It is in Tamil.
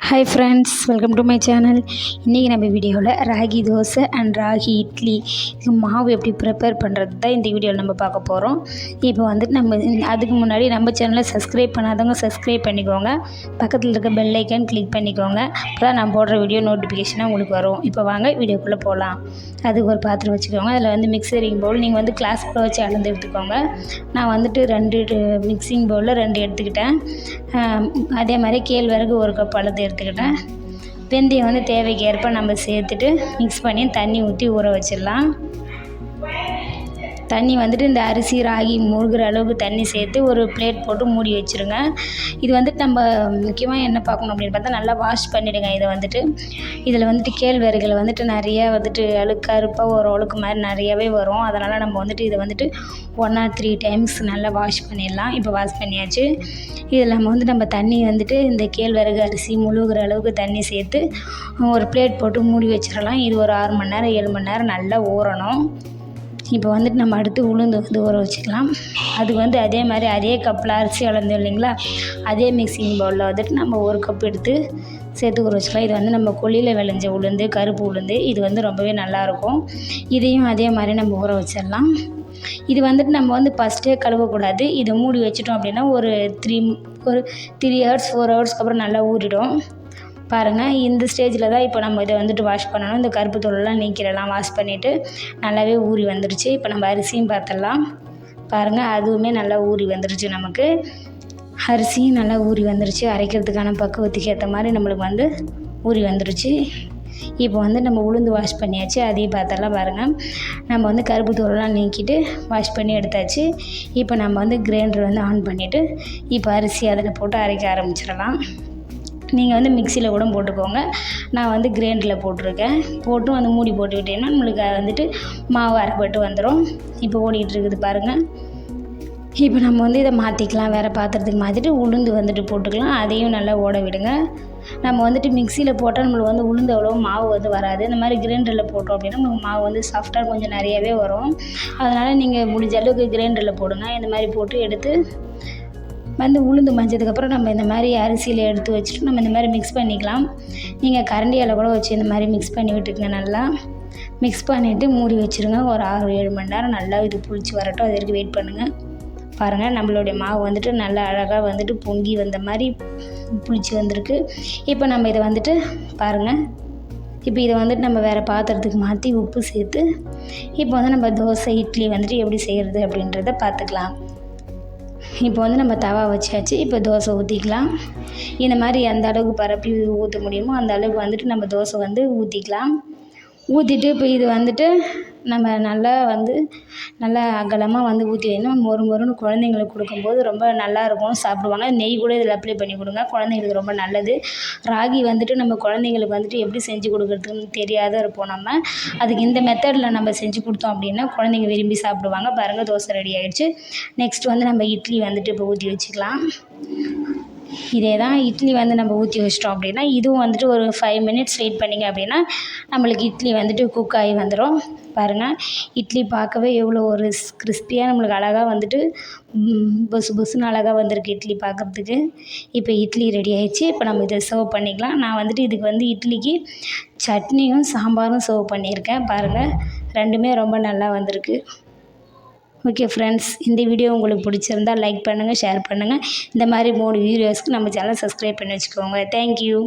Hi friends welcome to my channel இன்றைக்கி நம்ம வீடியோவில் ராகி தோசை அண்ட் ராகி இட்லி இது மாவு எப்படி ப்ரிப்பேர் பண்ணுறது தான் இந்த வீடியோவில் நம்ம பார்க்க போகிறோம் இப்போ வந்துட்டு நம்ம அதுக்கு முன்னாடி நம்ம சேனலை சப்ஸ்கிரைப் பண்ணாதவங்க சப்ஸ்கிரைப் பண்ணிக்கோங்க. பக்கத்தில் இருக்க பெல் ஐக்கான் கிளிக் பண்ணிக்கோங்க. அப்போ தான் நான் போடுற வீடியோ நோட்டிஃபிகேஷனாக உங்களுக்கு வரும். இப்போ வாங்க வீடியோக்குள்ளே போகலாம் அதுக்கு ஒரு பாத்திரம் வச்சுக்கோங்க. அதில் வந்து மிக்சரிங் பவுல் நீங்கள் வந்து கிளாஸ் வச்சு அளந்து எடுத்துக்கோங்க. நான் வந்துட்டு ரெண்டு மிக்சிங் பவுலில் ரெண்டு எடுத்துக்கிட்டேன். அதே மாதிரி கேழ்வரகு ஒரு கப் அளந்து எடுத்துக்கிட்டேன். வெந்தயம் வந்து தேவைக்கு ஏற்ப நம்ம சேர்த்துட்டு மிக்ஸ் பண்ணி தண்ணி ஊற்றி ஊற வச்சிடலாம். தண்ணி வந்துட்டு இந்த அரிசி ராகி மூழ்கிற அளவுக்கு தண்ணி சேர்த்து ஒரு பிளேட் போட்டு மூடி வச்சுருங்க. இது வந்துட்டு நம்ம முக்கியமாக என்ன பார்க்கணும் அப்படின்னு பார்த்தா நல்லா வாஷ் பண்ணிவிடுங்க இதை வந்துட்டு. இதில் வந்துட்டு கேழ்வரகுல வந்துட்டு நிறைய வந்துட்டு அழுக்கு கருப்பாக ஒரு அழுக்கு மாதிரி நிறையவே வரும். அதனால் நம்ம வந்துட்டு இதை வந்துட்டு ஒன் ஆர் த்ரீ டைம்ஸ் நல்லா வாஷ் பண்ணிடலாம். இப்போ வாஷ் பண்ணியாச்சு. இதில் நம்ம வந்து நம்ம தண்ணி வந்துட்டு இந்த கேழ்வரகு அரிசி முழுகிற அளவுக்கு தண்ணி சேர்த்து ஒரு பிளேட் போட்டு மூடி வச்சிடலாம். இது ஒரு ஆறு மணி நேரம் ஏழு மணி நேரம் நல்லா ஊறணும். இப்போ வந்துட்டு நம்ம அடுத்து உளுந்து வந்து ஊற வச்சுக்கலாம். அதுக்கு வந்து அதே மாதிரி அதே கப்பில் அரிசி அளந்தோம் இல்லைங்களா? அதே மிக்சிங் பவுலில் வந்துட்டு நம்ம ஒரு கப் எடுத்து சேர்த்து ஊற வச்சுக்கலாம். இது வந்து நம்ம கொல்லியில் விளைஞ்ச உளுந்து கருப்பு உளுந்து. இது வந்து ரொம்பவே நல்லாயிருக்கும். இதையும் அதே மாதிரி நம்ம ஊற வச்சிடலாம். இது வந்துட்டு நம்ம வந்து ஃபஸ்ட்டே கழுவக்கூடாது. இதை மூடி வச்சிட்டோம் அப்படின்னா ஒரு த்ரீ ஒரு த்ரீ ஹவர்ஸ் ஃபோர் ஹவர்ஸ்க்கு அப்புறம் நல்லா ஊறிடும். பாருங்கள் இந்த ஸ்டேஜில் தான் இப்போ நம்ம இதை வந்துட்டு வாஷ் பண்ணணும். இந்த கருப்பு தோலெல்லாம் நீக்கிடலாம் வாஷ் பண்ணிவிட்டு நல்லாவே ஊறி வந்துருச்சு. இப்போ நம்ம அரிசியும் பார்த்துடலாம். பாருங்கள் அதுவுமே நல்லா ஊறி வந்துருச்சு நமக்கு. அரிசியும் நல்லா ஊறி வந்துருச்சு. அரைக்கிறதுக்கான பக்குவத்துக்கு ஏற்ற மாதிரி நம்மளுக்கு வந்து ஊறி வந்துருச்சு. இப்போ வந்து நம்ம உளுந்து வாஷ் பண்ணியாச்சு. அதையும் பார்த்தெல்லாம் பாருங்கள் நம்ம வந்து கருப்பு தூளெலாம் நீக்கிட்டு வாஷ் பண்ணி எடுத்தாச்சு. இப்போ நம்ம வந்து கிரைண்டர் வந்து ஆன் பண்ணிவிட்டு இப்போ அரிசி அதில் போட்டு அரைக்க ஆரம்பிச்சிடலாம். நீங்கள் வந்து மிக்சியில் கூட போட்டுக்கோங்க. நான் வந்து கிரைண்டரில் போட்டிருக்கேன். போட்டும் வந்து மூடி போட்டுக்கிட்டேன்னா நம்மளுக்கு வந்துட்டு மாவு அரைப்பட்டு வந்துடும் இப்போ ஓடிக்கிட்டு இருக்குது பாருங்கள் இப்போ நம்ம வந்து இதை மாற்றிக்கலாம் வேறு பாத்திரத்துக்கு மாற்றிட்டு உளுந்து வந்துட்டு போட்டுக்கலாம். அதையும் நல்லா ஓட விடுங்க. நம்ம வந்துட்டு மிக்சியில் போட்டால் நம்மளுக்கு வந்து உளுந்து அவ்வளோ மாவு வந்து வராது. இந்த மாதிரி கிரைண்டரில் போட்டோம் அப்படின்னா நம்மளுக்கு மாவு வந்து சாஃப்டாக கொஞ்சம் நிறையவே வரும். அதனால் நீங்கள் முடிஞ்ச அளவுக்கு கிரைண்டரில் போடுங்க. இந்த மாதிரி போட்டு எடுத்து வந்து உளுந்து மஞ்சதுக்கப்புறம் நம்ம இந்த மாதிரி அரிசியில் எடுத்து வச்சுட்டு நம்ம இந்த மாதிரி மிக்ஸ் பண்ணிக்கலாம். நீங்கள் கரண்டியால் கூட வச்சு இந்த மாதிரி மிக்ஸ் பண்ணி விட்டுருங்க நல்லா. மிக்ஸ் பண்ணிவிட்டு மூடி வச்சுருங்க. ஒரு ஆறு ஏழு மணி நேரம் நல்லா இது புளிச்சு வரட்டும். அது வரைக்கும் வெயிட் பண்ணுங்கள் பாருங்கள் நம்மளுடைய மாவு வந்துட்டு நல்லா அழகாக வந்துட்டு பொங்கி வந்த மாதிரி புளிச்சு வந்திருக்கு. இப்போ நம்ம இதை வந்துட்டு பாருங்கள் இப்போ இதை வந்துட்டு நம்ம வேறு பாத்திரத்துக்கு மாற்றி உப்பு சேர்த்து இப்போ வந்து நம்ம தோசை இட்லி வந்துட்டு எப்படி செய்கிறது அப்படின்றத பார்த்துக்கலாம் இப்போ வந்து நம்ம தவா வச்சாச்சு இப்போ தோசை ஊற்றிக்கலாம் இந்த மாதிரி எந்த அளவுக்கு பரப்பி ஊற்ற முடியுமோ அந்த அளவுக்கு வந்துட்டு நம்ம தோசை வந்து ஊற்றிக்கலாம் ஊற்றிட்டு இப்போ இது வந்துட்டு நம்ம நல்லா வந்து நல்லா அகலமாக வந்து ஊற்றி வைக்கணும். மொறு மொறுன்னு குழந்தைங்களுக்கு கொடுக்கும் போது ரொம்ப நல்லாயிருக்கும் சாப்பிடுவாங்க. நெய் கூட இதில் அப்ளை பண்ணி கொடுங்க. குழந்தைங்களுக்கு ரொம்ப நல்லது. ராகி வந்துட்டு நம்ம குழந்தைங்களுக்கு வந்துட்டு எப்படி செஞ்சு கொடுக்குறதுன்னு தெரியாத இருப்போம் நம்ம. அதுக்கு இந்த மெத்தடில் நம்ம செஞ்சு கொடுத்தோம் அப்படின்னா குழந்தைங்க விரும்பி சாப்பிடுவாங்க. பாருங்கள் தோசை ரெடி ஆகிடுச்சு நெக்ஸ்ட் வந்து நம்ம இட்லி வந்துட்டு இப்போ ஊற்றி வச்சுக்கலாம். இதே தான் இட்லி வந்து நம்ம ஊற்றி வச்சிட்டோம் அப்படின்னா இதுவும் வந்துட்டு ஒரு ஃபைவ் மினிட்ஸ் வெயிட் பண்ணிங்க அப்படின்னா நம்மளுக்கு இட்லி வந்துட்டு குக் ஆகி வந்துடும் பாருங்கள் இட்லி பார்க்கவே எவ்வளோ ஒரு கிறிஸ்பியாக நம்மளுக்கு அழகாக வந்துட்டு பொசு பொசுன்னு அழகாக வந்திருக்கு இட்லி பார்க்குறதுக்கு. இப்போ இட்லி ரெடி ஆயிடுச்சு. இப்போ நம்ம இதை சர்வ் பண்ணிக்கலாம். நான் வந்துட்டு இதுக்கு வந்து இட்லிக்கு சட்னியும் சாம்பாரும் சர்வ் பண்ணியிருக்கேன். பாருங்கள் ரெண்டுமே ரொம்ப நல்லா வந்திருக்கு. ஓகே ஃப்ரெண்ட்ஸ் இந்த வீடியோ உங்களுக்கு பிடிச்சிருந்தா லைக் பண்ணுங்கள் ஷேர் பண்ணுங்கள் இந்த மாதிரி மூணு வீடியோஸ்க்கு நம்ம சேனல் சப்ஸ்கிரைப் பண்ணி வச்சுக்கோங்க. தேங்க்யூ